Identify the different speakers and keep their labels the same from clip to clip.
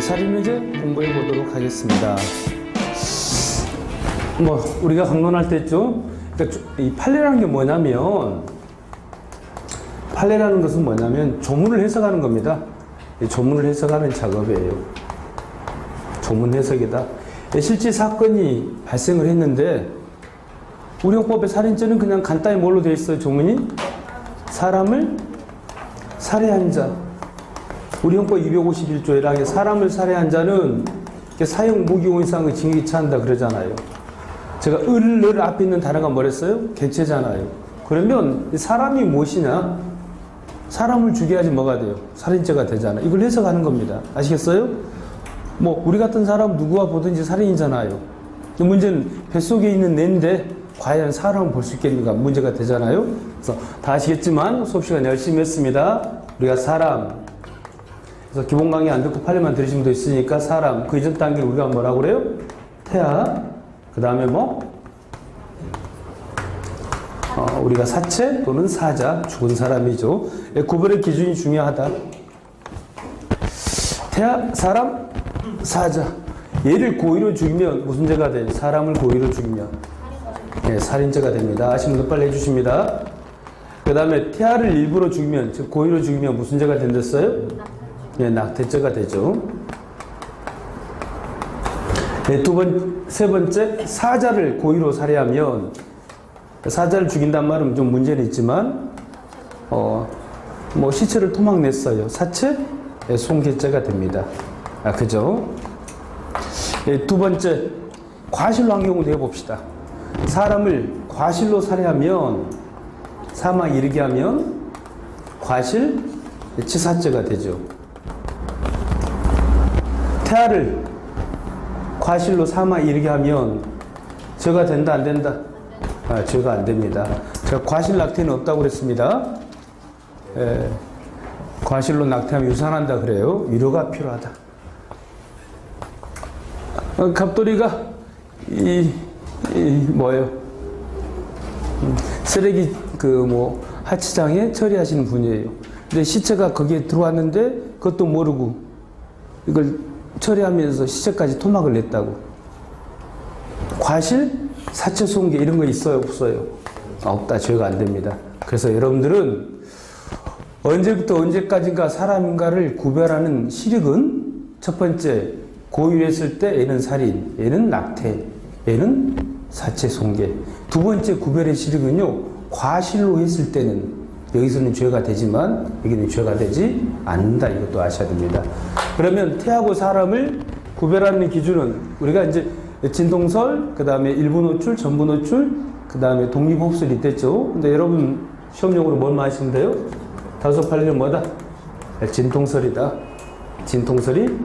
Speaker 1: 이제 공부해 보도록 하겠습니다. 뭐 우리가 강론할 때죠. 그러니까 조- 이 판례라는 게 뭐냐면 판례라는 것은 뭐냐면 조문을 해석하는 겁니다. 이 조문을 해석하는 작업이에요. 조문 해석이다. 예, 실제 사건이 발생을 했는데 우리 형법의 살인죄는 그냥 간단히 뭘로 되어 있어요? 조문이 사람을 살해한 자. 우리 형법 251조에 하게 사람을 살해한 자는 사형 무기고 이상의 징역이 처한다 그러잖아요. 제가 을을 앞에 있는 단어가 뭐랬어요? 개체잖아요. 그러면 이 사람이 무엇이냐? 사람을 죽여야지 뭐가 돼요? 살인죄가 되잖아요. 이걸 해석하는 겁니다. 아시겠어요? 뭐 우리 같은 사람 누구와 보든지 살인이잖아요. 근데 문제는 뱃속에 있는 뇌인데 과연 사람을 볼 수 있겠는가 문제가 되잖아요. 그래서 다 아시겠지만 수업 시간 열심히 했습니다. 우리가 사람 그래서 기본 강의 안 듣고 팔레만 들으신 분도 있으니까 사람 그 이전 단계 우리가 뭐라고 그래요? 태아 그 다음에 뭐 어, 우리가 사체 또는 사자 죽은 사람이죠. 예, 구별의 기준이 중요하다. 태아 사람 사자 얘를 고의로 죽이면 무슨 죄가 돼요? 사람을 고의로 죽이면 예, 살인죄가 됩니다. 아시는 분들 빨리 해주십니다. 그 다음에 태아를 일부러 죽이면 즉 고의로 죽이면 무슨 죄가 된댔어요? 예, 낙태죄가 되죠. 네, 두 번, 세 번째, 사자를 고의로 살해하면, 사자를 죽인단 말은 좀 문제는 있지만, 어, 뭐 시체를 토막냈어요. 사체? 예, 송개죄가 됩니다. 아, 그죠? 예, 두 번째, 과실로 한 경우 내봅시다. 사람을 과실로 살해하면, 사망 이르게 하면, 과실, 치사죄가 되죠. 태아를 과실로 사망 이르게 하면 죄가 된다 안 된다? 아, 죄가 안 됩니다. 제가 과실 낙태는 없다고 그랬습니다. 예, 과실로 낙태하면 유산한다 그래요. 위로가 필요하다. 어, 갑돌이가 이, 이 뭐예요? 음, 쓰레기 그 뭐 하치장에 처리하시는 분이에요. 근데 시체가 거기에 들어왔는데 그것도 모르고 이걸 처리하면서 시체까지 토막을 냈다고. 과실, 사체 손괴 이런 거 있어요, 없어요? 아, 없다. 죄가 안 됩니다. 그래서 여러분들은 언제부터 언제까지인가 사람인가를 구별하는 시력은 첫 번째 고의했을 때 얘는 살인, 얘는 낙태, 얘는 사체 손괴. 두 번째 구별의 시력은요 과실로 했을 때는 여기서는 죄가 되지만 여기는 죄가 되지 않는다 이것도 아셔야 됩니다. 그러면 태하고 사람을 구별하는 기준은 우리가 이제 진동설, 그 다음에 일부 노출, 전부 노출, 그 다음에 독립흡수를 있댔죠. 근데 여러분 시험용으로 뭘 마시면 돼요? 다소 팔리는 뭐다? 진통설이다. 진통설이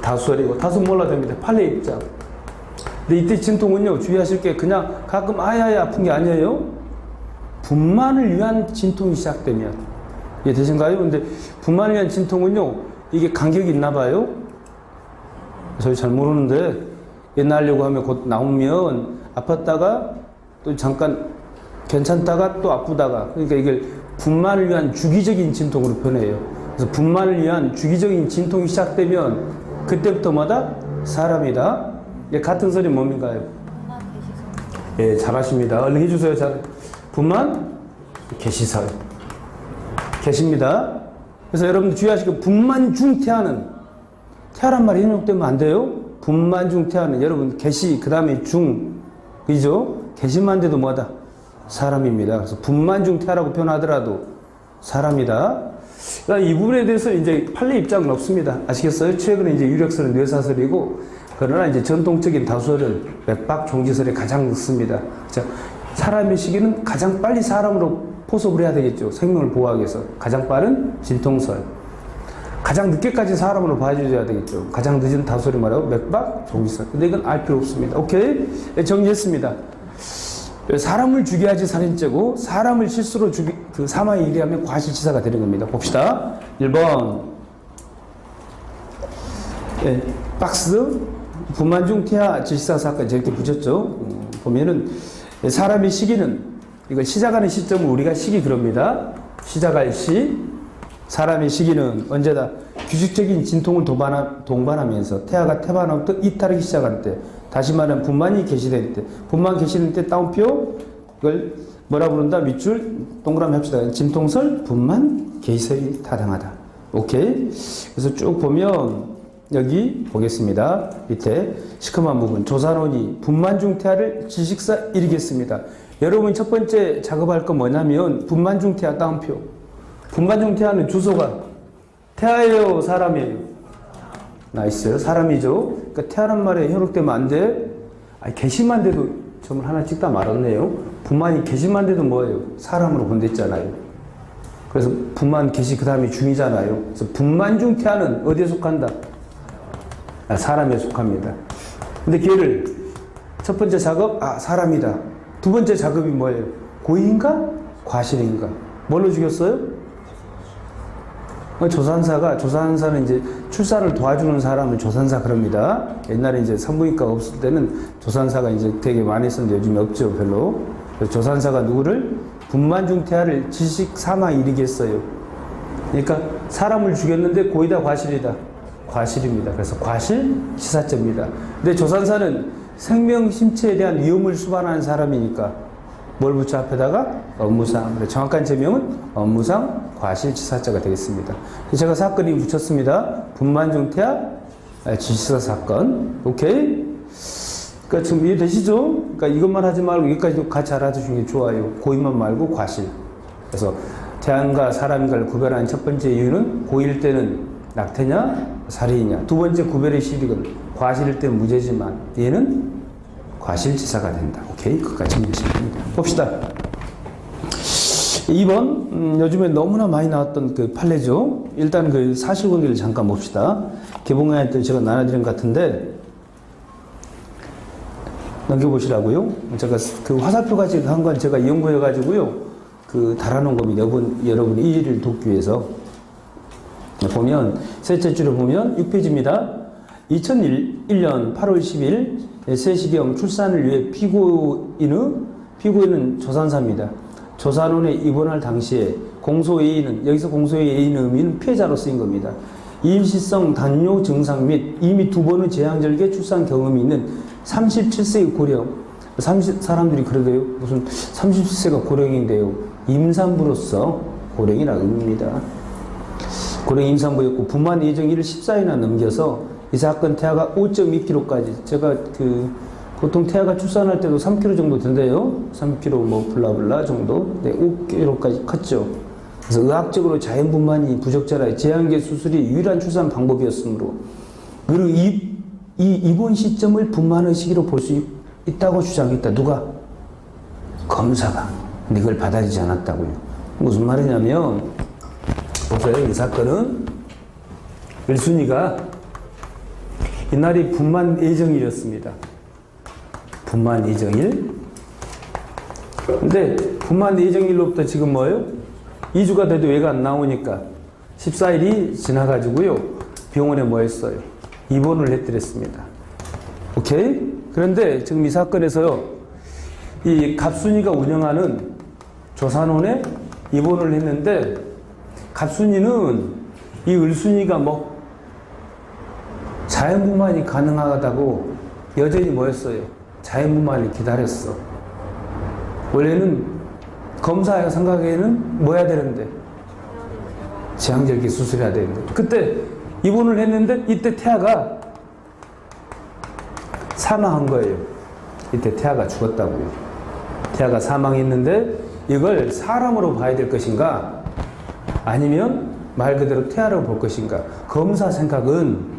Speaker 1: 다수설이고 다수 몰라 됩니다. 판례 입장. 근데 이때 진통은요 주의하실 게 그냥 가끔 아야야 아픈 게 아니에요. 분만을 위한 진통이 시작되면 이해 되신가요? 근데 분만을 위한 진통은요 이게 간격이 있나 봐요. 저희 잘 모르는데 옛날려고 하면 곧 나오면 아팠다가 또 잠깐 괜찮다가 또 아프다가 그러니까 이게 분만을 위한 주기적인 진통으로 변해요. 그래서 분만을 위한 주기적인 진통이 시작되면 그때부터 마다 사람이다. 예, 같은 소리 뭡니까요? 예, 잘하십니다. 얼른 해주세요. 잘. 분만 개시설. 계십니다. 그래서 여러분들 주의하시고 분만 중 태하는 태하란 말이 인용되면 안 돼요. 분만 중 태하는 여러분 개시 그 다음에 중 그죠? 개시만 돼도 뭐다 사람입니다. 그래서 분만 중 태하라고 표현하더라도 사람이다. 그러니까 이 부분에 대해서 이제 판례 입장은 없습니다. 아시겠어요? 최근에 이제 유력설은 뇌사설이고 그러나 이제 전통적인 다수설은 맥박 종지설이 가장 늦습니다. 자, 사람의 시기는 가장 빨리 사람으로 포섭을 해야 되겠죠. 생명을 보호하기 위해서. 가장 빠른 진통설. 가장 늦게까지 사람으로 봐줘야 되겠죠. 가장 늦은 다소리 말하고 맥박, 종지설. 근데 이건 알 필요 없습니다. 오케이? 네, 정리했습니다. 사람을 죽여야지 살인죄고, 사람을 실수로 죽이, 그 사망에 이르하면 과실치사가 되는 겁니다. 봅시다. 1번. 예, 박스, 부만중 태아 질사 사건 저렇게 붙였죠. 음, 보면은 사람의 시기는 이걸 시작하는 시점을 우리가 시기 그럽니다. 시작할 시 사람의 시기는 언제다? 규칙적인 진통을 도반하, 동반하 면서 태아가 태반하부터 이탈하기 시작할 때 다시 말하면 분만이 개시될 때 분만 개시될 때 따옴표 이걸 뭐라 부른다? 밑줄 동그라미 합시다. 진통설 분만 개시설이 타당하다. 오케이? 그래서 쭉 보면 여기 보겠습니다. 밑에 시커먼 부분. 조산원이 분만 중 태아를 지식사 일이겠습니다 여러분 첫 번째 작업할 건 뭐냐면 분만 중 태아 따옴표. 분만 중 태아는 주소가 태아예요 사람이에요. 나이스. 사람이죠. 그러니까 태아란 말에 현혹되면 안 돼. 아니 개심만 돼도 점을 하나 찍다 말았네요. 분만이 개심만 돼도 뭐예요? 사람으로 본댔잖아요. 그래서 분만 개시 그 다음에 중이잖아요. 그래서 분만 중 태아는 어디에 속한다? 아, 사람에 속합니다. 근데 걔를. 첫 번째 작업? 아 사람이다 두 번째 작업이 뭐예요 고의인가 과실인가 뭘로 죽였어요 그 조산사가 조산사는 이제 출산을 도와주는 사람을 조산사 그럽니다. 옛날에 이제 산부인과가 없을 때는 조산사가 이제 되게 많이 있었는데 요즘 없죠 별로. 조산사가 누구를 분만중 태아를 지식 사망 이르게 했어요. 그러니까 사람을 죽였는데 고의다 과실이다. 과실입니다. 그래서 과실 치사죄입니다. 근데 조산사는 생명 심체에 대한 위험을 수반하는 사람이니까 뭘 붙여 앞에다가 업무상 그래, 정확한 제명은 업무상 과실치사자가 되겠습니다. 제가 사건이 붙였습니다. 분만중 태아 아, 지시사 사건 오케이. 그러니까 지금 이해되시죠? 그러니까 이것만 하지 말고 여기까지 같이 알아두시는 게 좋아요. 고의만 말고 과실. 그래서 태안과 사람과를 구별하는 첫 번째 이유는 고일 때는 낙태냐 살인이냐. 두 번째 구별의 시비은 과실일 때는 무죄지만 얘는 과실치사가 된다. 오케이? 그까지 정리하시면 됩니다. 봅시다. 2번, 음, 요즘에 너무나 많이 나왔던 그 판례죠. 일단 그 사실관계를 잠깐 봅시다. 개봉할 때 제가 나눠드린 것 같은데, 넘겨보시라고요. 제가 그 화살표 가지고 한 건 제가 연구해가지고요. 그 달아놓은 겁니다. 여러분, 여러분 이 일을 돕기 위해서. 보면, 셋째 줄에 보면 6페이지입니다. 2001년 8월 10일 3시경 출산을 위해 피고인은, 피고인은 조산사입니다. 조산원에 입원할 당시에 공소예의는, 여기서 공소예의의 의미는 피해자로 쓰인 겁니다. 임시성 단뇨 증상 및 이미 두 번의 제왕절개 출산 경험이 있는 37세의 고령. 30, 사람들이 그러대요. 무슨 37세가 고령인데요. 임산부로서 고령이라 의미입니다. 고령 임산부였고 분만 예정일을 14일이나 넘겨서 이 사건 태아가 5.2kg까지 제가 그 보통 태아가 출산할 때도 3kg 정도 된대요. 3kg 뭐 블라블라 정도. 네, 5kg까지 컸죠. 그래서 의학적으로 자연분만이 부적절하여 제한계 수술이 유일한 출산 방법이었으므로 그리고 이, 이 입원 시점을 분만의 시기로 볼 수 있다고 주장했다. 누가? 검사가. 근데 그걸 받아들이지 않았다고요. 무슨 말이냐면 보세요. 이 사건은 일순이가 이날이 분만 예정일이었습니다. 분만 예정일. 근데 분만 예정일로부터 지금 뭐예요? 2주가 돼도 얘가 안 나오니까 14일이 지나가지고요. 병원에 뭐 했어요? 입원을 해드렸습니다. 오케이? 그런데 지금 이 사건에서요. 이 갑순이가 운영하는 조산원에 입원을 했는데 갑순이는 이 을순이가 뭐 자연분만이 가능하다고 여전히 뭐였어요? 자연분만을 기다렸어. 원래는 검사가 생각에는 뭐 해야 되는데? 제왕절개 수술해야 되는데. 그때 입원을 했는데 이때 태아가 사망한 거예요. 이때 태아가 죽었다고요. 태아가 사망했는데 이걸 사람으로 봐야 될 것인가? 아니면 말 그대로 태아로 볼 것인가? 검사 생각은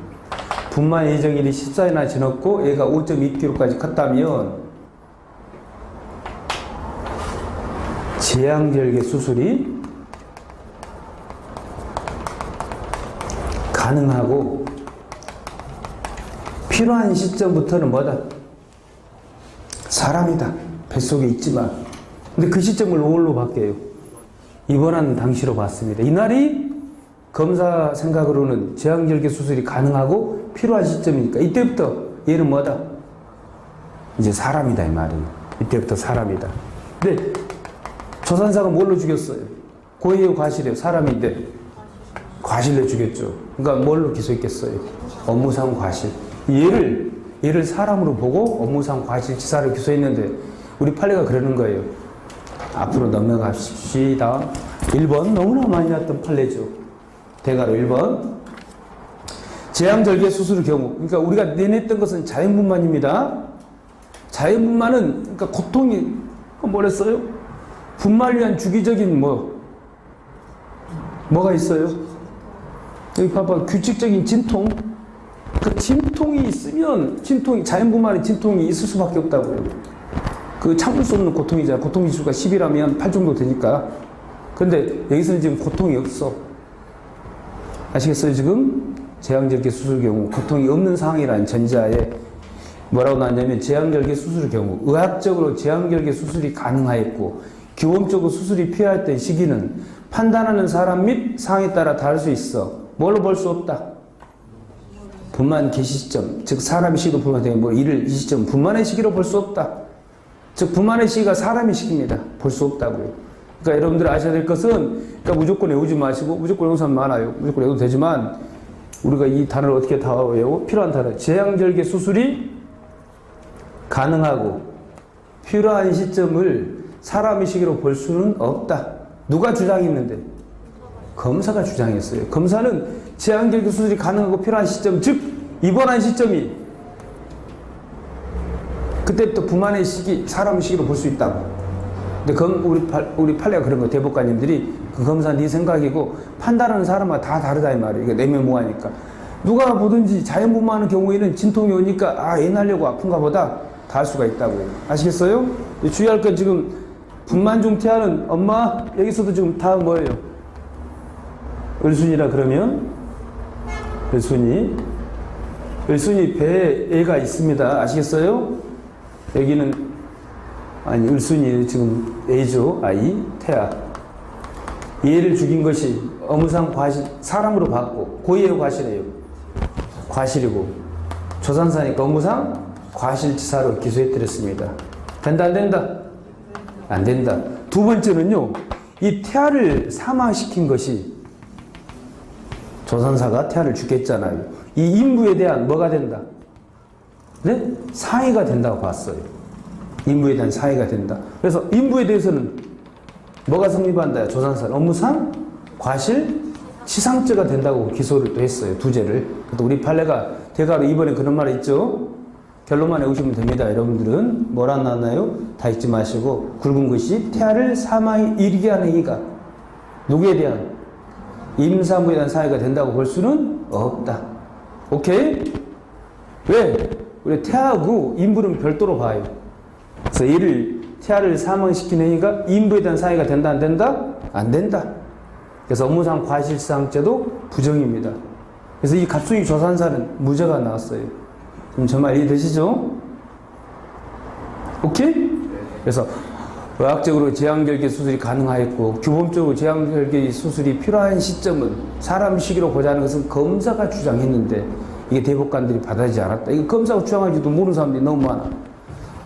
Speaker 1: 분만 예정일이 14일이나 지났고 얘가 5.2kg까지 컸다면 제왕절개 수술이 가능하고 필요한 시점부터는 뭐다? 사람이다. 뱃속에 있지만. 근데 그 시점을 뭘로 바뀌어요? 입원한 당시로 봤습니다. 이날이 검사 생각으로는 제왕절개 수술이 가능하고 필요한 시점이니까 이때부터 얘는 뭐다? 이제 사람이다 이 말이에요. 이때부터 사람이다. 근데 조산사가 뭘로 죽였어요? 고의요 과실이요 사람인데 과실로 죽였죠. 그러니까 뭘로 기소했겠어요? 업무상 과실. 얘를 얘를 사람으로 보고 업무상 과실 치사를 기소했는데 우리 판례가 그러는 거예요. 앞으로 넘어갑시다. 1번 너무나 많이 났던 판례죠. 대가로 1번 제왕절개 수술의 경우 그러니까 우리가 내냈던 것은 자연분만입니다. 자연분만은 그러니까 고통이 뭐랬어요? 분만을 위한 주기적인 뭐 뭐가 있어요? 여기 봐봐 규칙적인 진통 그 진통이 있으면 진통이 자연분만의 진통이 있을 수밖에 없다고요. 그 참을 수 없는 고통이잖아. 고통 지수가 10이라면 8 정도 되니까. 근데 여기서는 지금 고통이 없어. 아시겠어요, 지금? 제왕절개 수술 경우 고통이 없는 상황이라는 전제하에 뭐라고 나왔냐면 제왕절개 수술 경우 의학적으로 제왕절개 수술이 가능하였고 기본적으로 수술이 필요했던 시기는 판단하는 사람 및 상황에 따라 다를 수 있어. 뭘로 볼 수 없다. 분만 개시 시점, 즉 사람의 시기도 분만되면 뭐 이를 이 시점 분만의 시기로 볼 수 없다. 즉 분만의 시기가 사람의 시기입니다. 볼 수 없다고요. 그러니까 여러분들 아셔야 될 것은 그러니까 무조건 외우지 마시고 무조건 외우는 많아요. 무조건 외워도 되지만 우리가 이 단어를 어떻게 다 외우고 필요한 단어 제왕절개 수술이 가능하고 필요한 시점을 사람의 시기로 볼 수는 없다. 누가 주장했는데? 검사가 주장했어요. 검사는 제왕절개 수술이 가능하고 필요한 시점, 즉 입원한 시점이 그때부터 부만의 시기, 사람의 시기로 볼 수 있다고. 근데 검, 우리, 팔, 우리 판례가 그런 거 대법관님들이 그 검사 네 생각이고 판단하는 사람마다 다 다르다 이 말이에요. 이게 내면무하니까. 누가 보든지 자연분만하는 경우에는 진통이 오니까 아, 애 날려고 아픈가 보다 다 할 수가 있다고요. 아시겠어요? 주의할 건 지금 분만 중 태아는 엄마 여기서도 지금 다 뭐예요? 을순이라 그러면 을순이 을순이 배에 애가 있습니다. 아시겠어요? 여기는 아니 을순이 지금 애죠 아이 태아 얘를 죽인 것이 어무상 과실 사람으로 받고 고의의 과실이에요. 과실이고 조산사니까 어무상 과실치사로 기소해드렸습니다. 된다 안 된다? 안 된다. 두 번째는요. 이 태아를 사망시킨 것이 조산사가 태아를 죽였잖아요. 이 인부에 대한 뭐가 된다? 네? 사의가 된다고 봤어요. 인부에 대한 사의가 된다. 그래서 인부에 대해서는 뭐가 성립한다? 조산사는 업무상 과실 치상죄가 된다고 기소를 또 했어요. 두 죄를. 그래도 우리 판례가 대가로 이번에 그런 말 있죠? 결론만 외우시면 됩니다. 여러분들은 뭐라 나왔나요? 다 읽지 마시고 굵은 글씨 태아를 사망에 이르게 하는 행위가 누구에 대한 임산부에 대한 사회가 된다고 볼 수는 없다. 오케이? 왜? 우리 태아하고 인부는 별도로 봐요. 그래서 이를 태아를 사망시키는 행위가 인부에 대한 사회가 된다 안 된다? 안 된다. 그래서 업무상 과실상죄도 부정입니다. 그래서 이 갑순이 조산사는 무죄가 나왔어요. 그럼 저말 이해되시죠? 오케이? 그래서 의학적으로 제왕절개 수술이 가능하였고 규범적으로 제왕절개 수술이 필요한 시점은 사람 시기로 보자는 것은 검사가 주장했는데 이게 대법관들이 받아들이지 않았다. 이거 검사가 주장하지도 모르는 사람들이 너무 많아.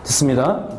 Speaker 1: 됐습니다.